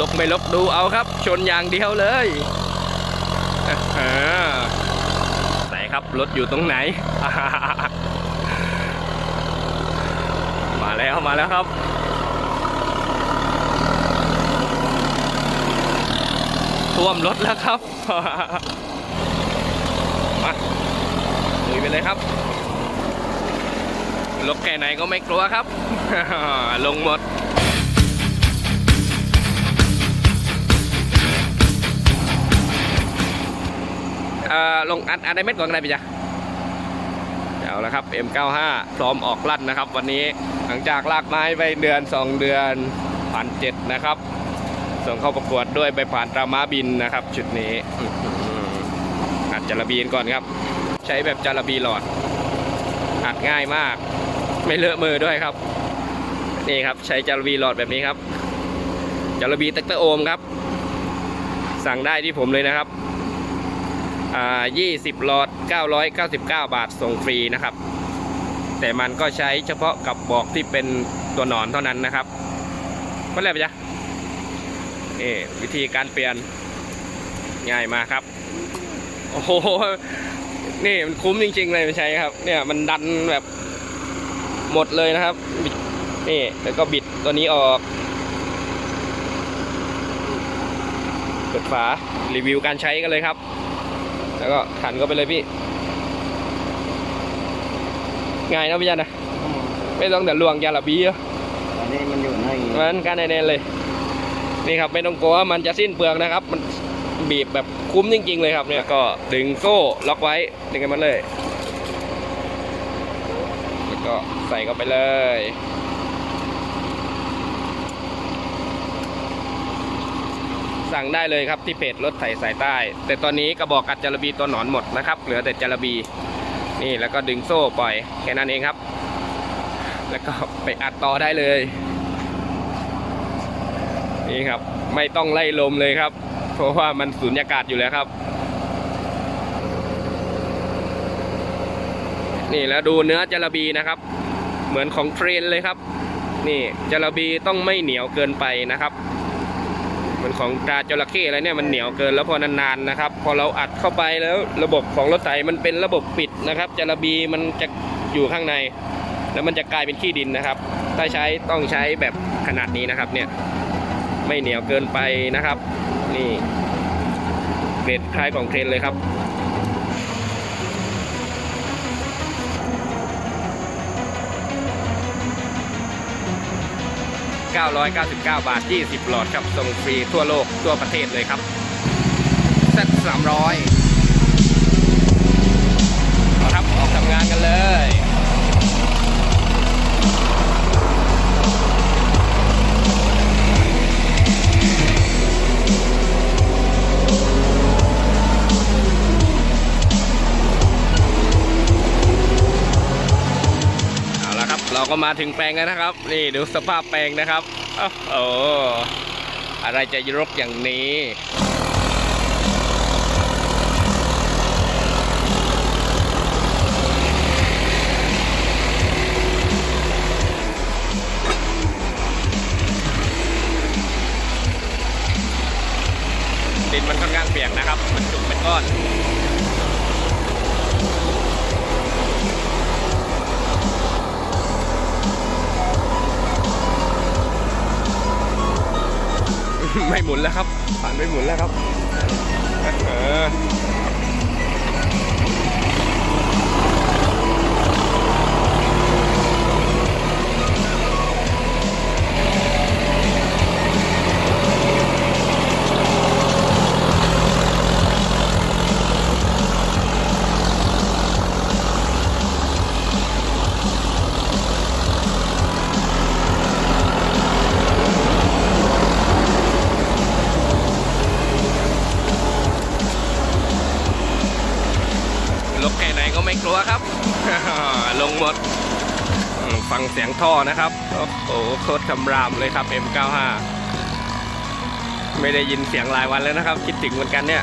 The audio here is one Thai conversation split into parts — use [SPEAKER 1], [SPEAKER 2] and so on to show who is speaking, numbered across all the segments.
[SPEAKER 1] ลกไม่ลกดูเอาครับ ชนอย่างเดียวเลยอ่าไหนครับรถอยู่ตรงไหน มาแล้วมาแล้วครับท่วมรถแล้วครับ มาลุยไปเลยครับรถแค่ไหนก็ไม่กลัวครับ ลงหมด ลงอัดอัดในเม็ดก่อนก็ได้พี่จ๊ะเอาละครับ M95 พร้อมออกลั่นนะครับ วันนี้หลังจากลากไม้ไปเดือน 2 เดือนผ่านเจ็ดนะครับ ส่งเข้าประกวดด้วยใบผ่านตราม้าบินนะครับ ชุดนี้อัดจระบีนก่อนครับ ใช้แบบจระบีหลอด อัดง่ายมาก ไม่เลอะมือด้วยครับ นี่ครับใช้จระบีหลอดแบบนี้ครับจระบีเต็กเตอร์โอมครับ สั่งได้ที่ผมเลยนะครับ 20หลอด 999 บาทส่งฟรีนะครับ แต่มันก็ใช้เฉพาะกับบอกที่เป็นตัวหนอนเท่านั้นนะครับก็แล้วไปจ้ะนี่วิธีการเปลี่ยนง่ายมาครับ โอ้โห นี่มันคุ้มจริง ๆ เลยไม่ใช่ครับ เนี่ยมันดันแบบหมดเลยนะครับ นี่แล้วก็บิดตัวนี้ออกเปิดฝารีวิวการใช้กันเลยครับ แล้วก็ขันก็ไปเลยพี่ ง่ายนะพี่ยันนะไม่ต้องแต่ลวงยาละบีอะ
[SPEAKER 2] อันนี้มันอยู่ใน
[SPEAKER 1] มันการแน่ๆเลย นี่ครับไม่ต้องกลัวว่ามันจะสิ้นเปลืองนะครับ มันบีบแบบคุ้มจริง ๆ เลยครับเนี่ยก็ดึงโซ่ล็อกไว้ดึงกันมาเลย แล้วก็ใส่เข้าไปเลย สั่งได้เลยครับที่เพจรถไถสายใต้ แต่ตอนนี้กระบอกอัดจารบีตัวหนอนหมดนะครับ เหลือแต่จารบีนี่แล้วก็ดึงโซ่ปล่อยแค่นั้นเองครับ แล้วก็ไปอัดต่อได้เลยนี่ครับไม่ต้องไล่ลมเลยครับ เพราะว่ามันสูญญากาศอยู่แล้วครับนี่แล้วดูเนื้อจระบีนะครับ เหมือนของเทรนเลยครับ นี่จระบีต้องไม่เหนียวเกินไปนะครับ มือนของตาจระเข้อะไรเนี่ยมันเหนียวเกินแล้วพอนานๆนะครับ พอเราอัดเข้าไปแล้วระบบของรถไถมันเป็นระบบปิดนะครับจระบีมันจะอยู่ข้างใน แล้วมันจะกลายเป็นขี้ดินนะครับ ถ้าใช้ต้องใช้แบบขนาดนี้นะครับเนี่ยไม่เหนียวเกินไปนะครับ นี่เกรดคล้ายของเทรนเลยครับ 999 บาท 20 หลอดครับส่งฟรีทั่วโลกทั่วประเทศเลยครับเซ Z300 เราก็มาถึงแปลงแล้วนะครับ นี่ดูสภาพแปลงนะครับโอ้โหอะไรจะยรกอย่างนี้ดินมันค่อนข้างเปียกนะครับ มันจุกเป็นก้อน ไม่หมุนแล้วครับผ่านไม่หมุนแล้วครับ ฟังเสียงท่อนะครับ โอ้โหโคตรคำรามเลยครับ M95 ไม่ได้ยินเสียงหลายวันแล้วนะครับ คิดถึงเหมือนกันเนี่ย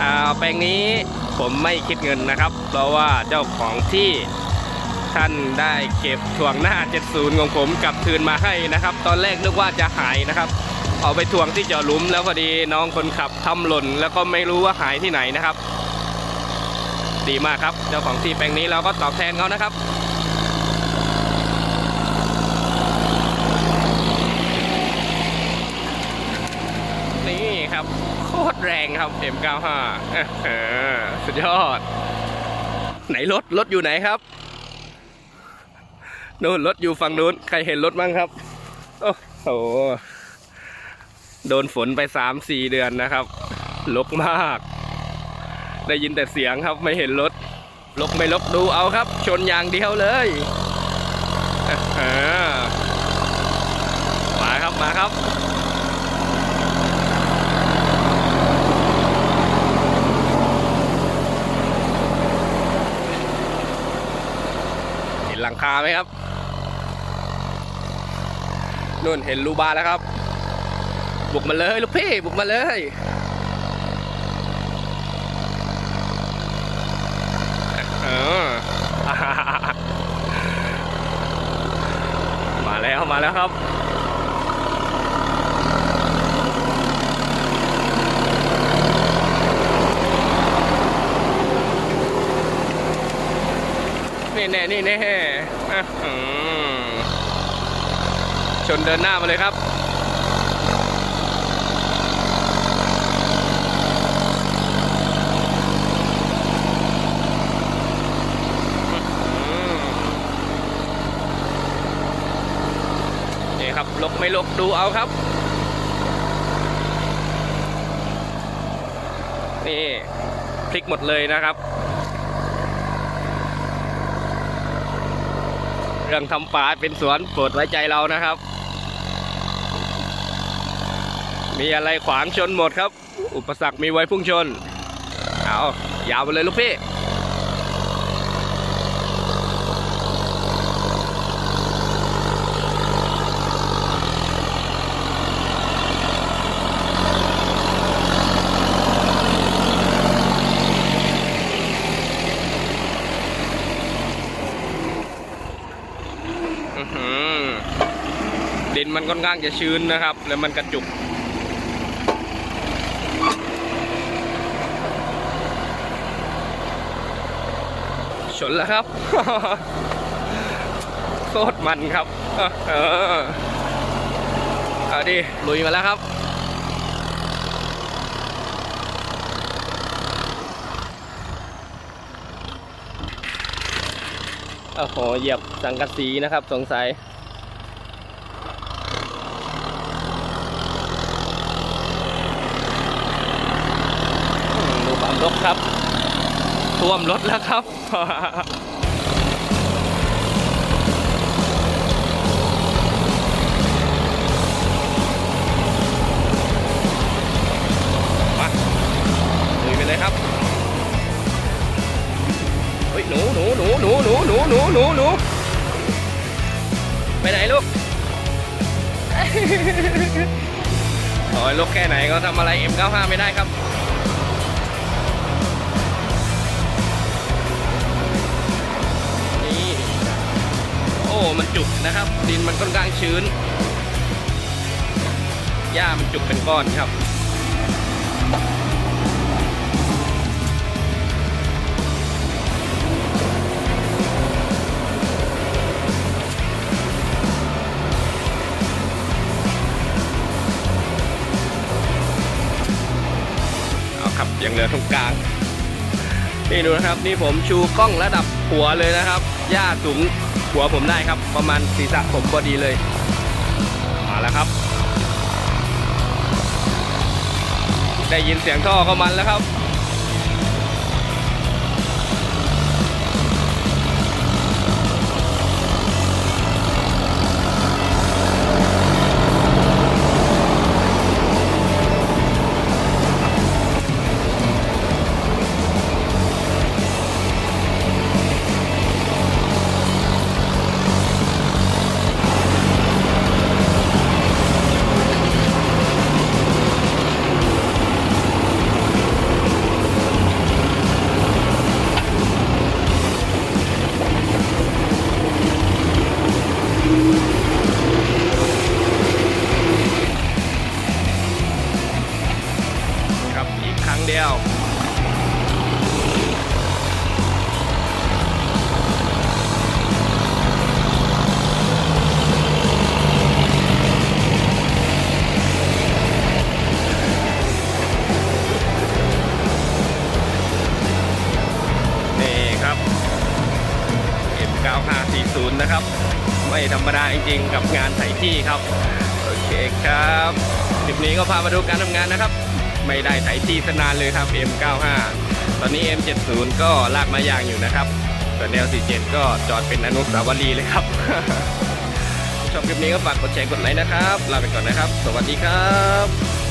[SPEAKER 1] อ่าแปลงนี้ผมไม่คิดเงินนะครับ เพราะว่าเจ้าของที่ท่านได้เก็บถ่วงหน้า 70 ของผมกลับคืนมาให้นะครับ ตอนแรกนึกว่าจะหายนะครับ เอาไปทวงที่เจาะหลุมแล้วพอดีน้องคนขับทำหล่น แล้วก็ไม่รู้ว่าหายที่ไหนนะครับ ดีมากครับ เจ้าของที่แปลงนี้เราก็ตอบแทนเขานะครับ นี่ ครับ โคตรแรงครับ M95 สุดยอด ไหนรถ รถอยู่ไหนครับนู่นรถอยู่ฝั่งนู้น ใครเห็นรถบ้างครับ โอ้โห โดนฝนไปสามสี่เดือนนะครับลกมาก ได้ยินแต่เสียงครับไม่เห็นรถลกไม่ลกดูเอาครับ ชนอย่างเดียวเลยเออมาครับมาครับ เห็นหลังคาไหมครับนู่นเห็นรูบาแล้วครับ บุกมาเลยลูกพี่บุกมาเลยเออมาแล้วมาแล้วครับนี่แน่นี่แน่ ชนเดินหน้ามาเลยครับนี่ครับลกไม่ลกดูเอาครับ นี่ พลิกหมดเลยนะครับ รื่องทำป่าเป็นสวนโปรดไว้ใจเรานะครับ มีอะไรขวางชนหมดครับ อุปสรรคมีไว้พุ่งชน เอายาวไปเลยลูกพี่ ดินมันค่อนข้างจะชื้นนะครับ แล้วมันกระจุก ชนแล้วครับโคตรมันครับ เออเอาดิลุยมาแล้วครับโอ้โหเหยียบสังกะสีนะครับ สงสัย อืมดูความ รกครับท่วมรถแล้วครับ มาลุยไปเลยครับ เฮ้ย หนูหนูหนูหนูหนูหนูหนูหนูหนูไปไหนลูกโอ้ยลูกแค่ไหนก็ทำอะไร M95 ไม่ได้ครับ อ้มันจุกนะครับ ดินมันค่อนข้างชื้นหญ้ามันจุกเป็นก้อนครับเอาครับยังเหลือตรงกลาง นี่ดูนะครับ นี่ผมชูกล้องระดับหัวเลยนะครับ หญ้าสูง หัวผมได้ครับ ประมาณศีรษะผมพอดีเลยมาแล้วครับ ได้ยินเสียงท่อเข้ามันแล้วครับ ธรรมดาจริงๆ กับงานไถที่ครับ โอเคครับคลิปนี้ก็พามาดูการทำงานนะครับ ไม่ได้ไถที่สนานเลยครับ M95 ตอนนี้ M70 ก็ลากมายางอยู่นะครับส่วน L47 ก็จอดเป็นอนุสาวรีย์เลยครับชอบคลิปนี้ก็ฝากกดแชร์กดไลค์นะครับ ลาไปก่อนนะครับ สวัสดีครับ